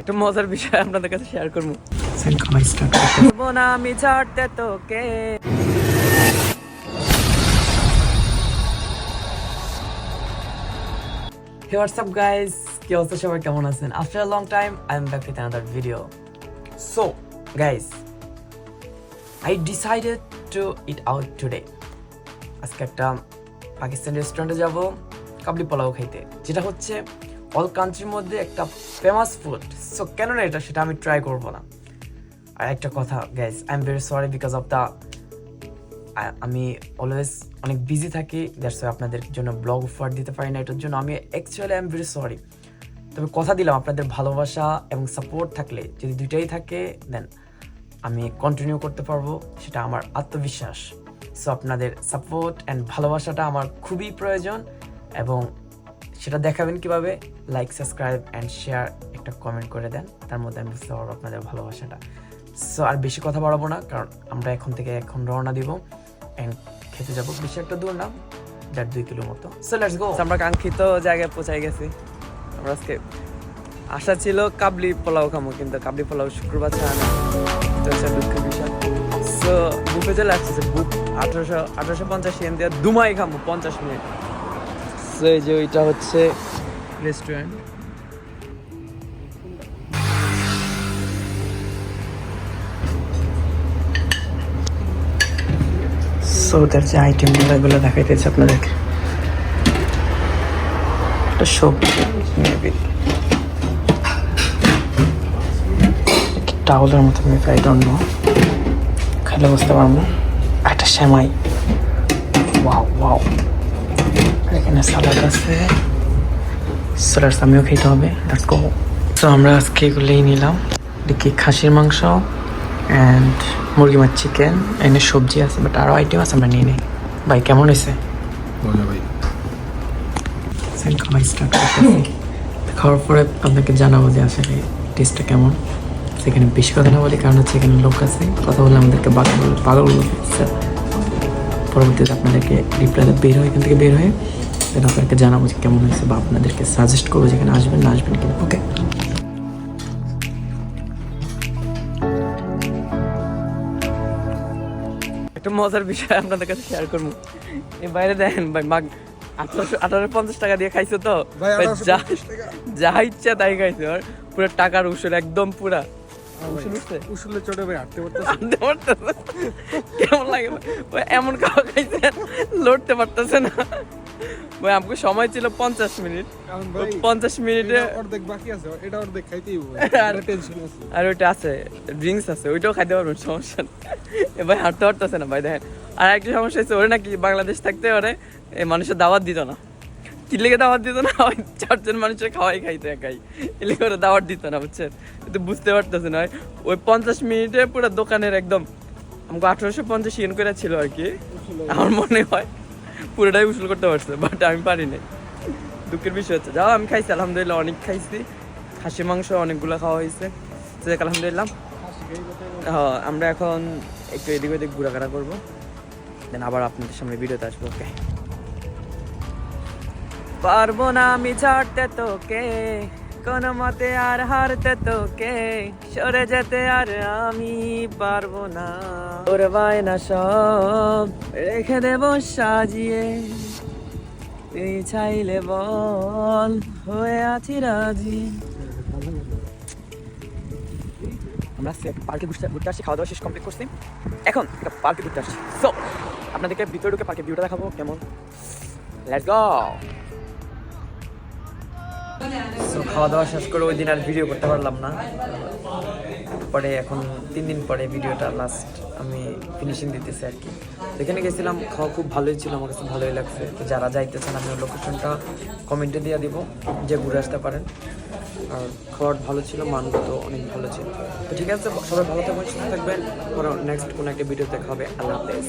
একটা মজার বিষয় আপনাদের কাছে শেয়ার করব না আমি ছাড়তে তোকে Hey, what's up guys? কি অবস্থা সবাই কেমন আছেন? After a long time, I'm back with another video. So, guys, I decided to eat out today. আজকে একটা পাকিস্তানি রেস্টুরেন্টে যাব কাবলি পোলাও খাইতে যেটা হচ্ছে অল কান্ট্রির মধ্যে একটা ফেমাস ফুড সো কেন না এটা? সেটা আমি ট্রাই করব না। আর একটা কথা guys I am very sorry because of the আমি অলওয়েজ অনেক বিজি থাকি দ্যাটস আপনাদের জন্য ব্লগ উপহার দিতে পারি না এটার জন্য। আমি actually I am very sorry তবে কথা দিলাম, আপনাদের ভালোবাসা এবং সাপোর্ট থাকলে, যদি দুইটাই থাকে দেন আমি কন্টিনিউ করতে পারব, সেটা আমার আত্মবিশ্বাস। সো আপনাদের সাপোর্ট অ্যান্ড ভালোবাসাটা আমার খুবই প্রয়োজন এবং সেটা দেখাবেন কীভাবে? লাইক সাবস্ক্রাইব অ্যান্ড শেয়ার একটা কমেন্ট করে দেন। তার মধ্যে আমি বুঝতে পারব আপনাদের ভালোবাসাটা। সো আর বেশি কথা বাড়াবো না, কারণ আমরা এখন থেকে এখন রওনা দিব অ্যান্ড খেতে যাব। বেশি একটা দূর না, দেড় দুই কিলো মতো। সো লেটস গো আমরা কাঙ্ক্ষিত জায়গায় পৌঁছাই গেছি। আমরা আজকে আশা ছিল কাবলি পোলাও খামো কিন্তু কাবলি পোলাও শুক্রবার ছাড়া না। সো বুফে চলে আসছে বুক আঠারোশো আঠারোশো পঞ্চাশ এন দিয়ে দুমাই খামো পঞ্চাশ মিনিট এই যে ওইটা হচ্ছে রেস্টুরেন্ট। সো ওদের যে আইটেমগুলো এগুলো দেখাইতেছে আপনাদেরকে। একটা সবজি মেবি টাউলের মতো মেবি আই ডোন্ট নো খাইলে বুঝতে পারব। একটা সেমাই। ওয়াও ওয়াও এখানে সালাদ আছে। সালাদ আমিও খেতে হবে। লেটস গো তো আমরা আজকে এগুলোই নিলাম। দেখি খাসির মাংস অ্যান্ড মুরগি মাছ চিকেন এনে সবজি আছে বাট আরও আইটেম আছে আমরা নিয়ে নিই। ভাই কেমন হয়েছে? স্টার্ট করতেছি খাওয়ার পরে আপনাকে জানাব যে আসলে টেস্টটা কেমন। সেখানে বেশি কথা না বলি কারণ হচ্ছে এখানে লোক আছে। কথা বলে আমাদেরকে পাগল পাগল বলে দিচ্ছে। পরবর্তীতে আপনাদেরকে রিপ্লাইতে বের হয়ে এখান থেকে বের হয়ে দেন আপনাদেরকে জানাব যে কেমন হয়েছে বা আপনাদেরকে সাজেস্ট করব যে এখানে আসবেন না আসবেন কিনা। ওকে একটা মজার বিষয় আপনাদের কাছে শেয়ার করব। এই বাইরে দেখেন ভাই মাগ আঠারোশো আঠারো পঞ্চাশ টাকা দিয়ে খাইছো তো? ভাই, ভাই, 1850 যা যা ইচ্ছা তাই খাইছো। আর পুরো টাকার উসুল একদম পুরা। উসুল চড়ে ভাই হাঁটতে পারতেছি। পারতেছে? কেমন লাগে? ভাই? এমন খাওয়া লড়তে পারতেছে না। ভাই আমাকে সময় ছিল পঞ্চাশ মিনিট। পঞ্চাশ মিনিটে অর্ধেক বাকি আছে এটা অর্ধেক খাইতেই আর- টেনশন আছে। আর ওইটা আছে ড্রিঙ্কস আছে ওইটাও খাইতে পারবেন সমস্যা নেই। ভাই হাঁটতে পারতেছে না ভাই দেখেন। আর একটা সমস্যা হচ্ছে ওরে নাকি বাংলাদেশ থাকতে ওরে এই মানুষের দাওয়াত দিত না। কি লেগে দাওয়াত দিত না ওই চারজন মানুষের খাওয়াই খাইতো একাই। এলে করে দাওয়াত দিত না বুঝছেন? কিন্তু বুঝতে পারতেছে না ওই পঞ্চাশ মিনিটে পুরো দোকানের একদম আমাকে আঠারোশো পঞ্চাশ ইয়েন করে ছিল আর কি। আমার মনে হয় পুরোটাই উসুল করতে পারছে বাট আমি পারি নাই। দুঃখের বিষয় হচ্ছে যাও আমি খাইছি আলহামদুলিল্লাহ অনেক খাইছি। খাসি মাংস অনেকগুলো খাওয়া হয়েছে। যাক আলহামদুলিল্লাহ। হ্যাঁ, আমরা এখন একটু এদিক ওদিক ঘোরাঘোরা করব। দেন আবার আপনাদের সামনে ভিডিওতে আসব ওকে পারব না আমি ছাড়তে তোকে। কোন মতে আর হারতে তোকে। সরে যেতে আর আমি পারব না। ওর বায়না সব রেখে দেব সাজিয়ে। তুই চাইলে বল, হয়ে আছি রাজি। আমরা পার্কে ঘুরতে ঘুরতে আসছি, খাওয়া দাওয়া শেষ কমপ্লিট করছি। এখন একটা পার্কে ঘুরতে আসছি। সো আপনাদেরকে ভিতরে ঢুকে পার্কে ভিউটা দেখাবো, কেমন? লেটস গো সো খাওয়া দাওয়া শেষ করে ওই দিন আর ভিডিও করতে পারলাম না। পরে এখন তিন দিন পরে ভিডিওটা লাস্ট আমি ফিনিশিং দিতেছি আর কি। এখানে গেছিলাম, খাওয়া খুব ভালোই ছিল, আমার কাছে ভালোই লাগছে। যারা যাইতেছেন আমি লোকেশনটা কমেন্টে দিয়ে দিব, যে ঘুরে আসতে পারেন। আর খাওয়ার ভালো ছিল, মানগত অনেক ভালো ছিল। তো ঠিক আছে, সবাই ভালো থাকবেন, সুস্থ থাকবেন। নেক্সট কোনো একটা ভিডিও দেখা হবে। আল্লাহ হাফেজ।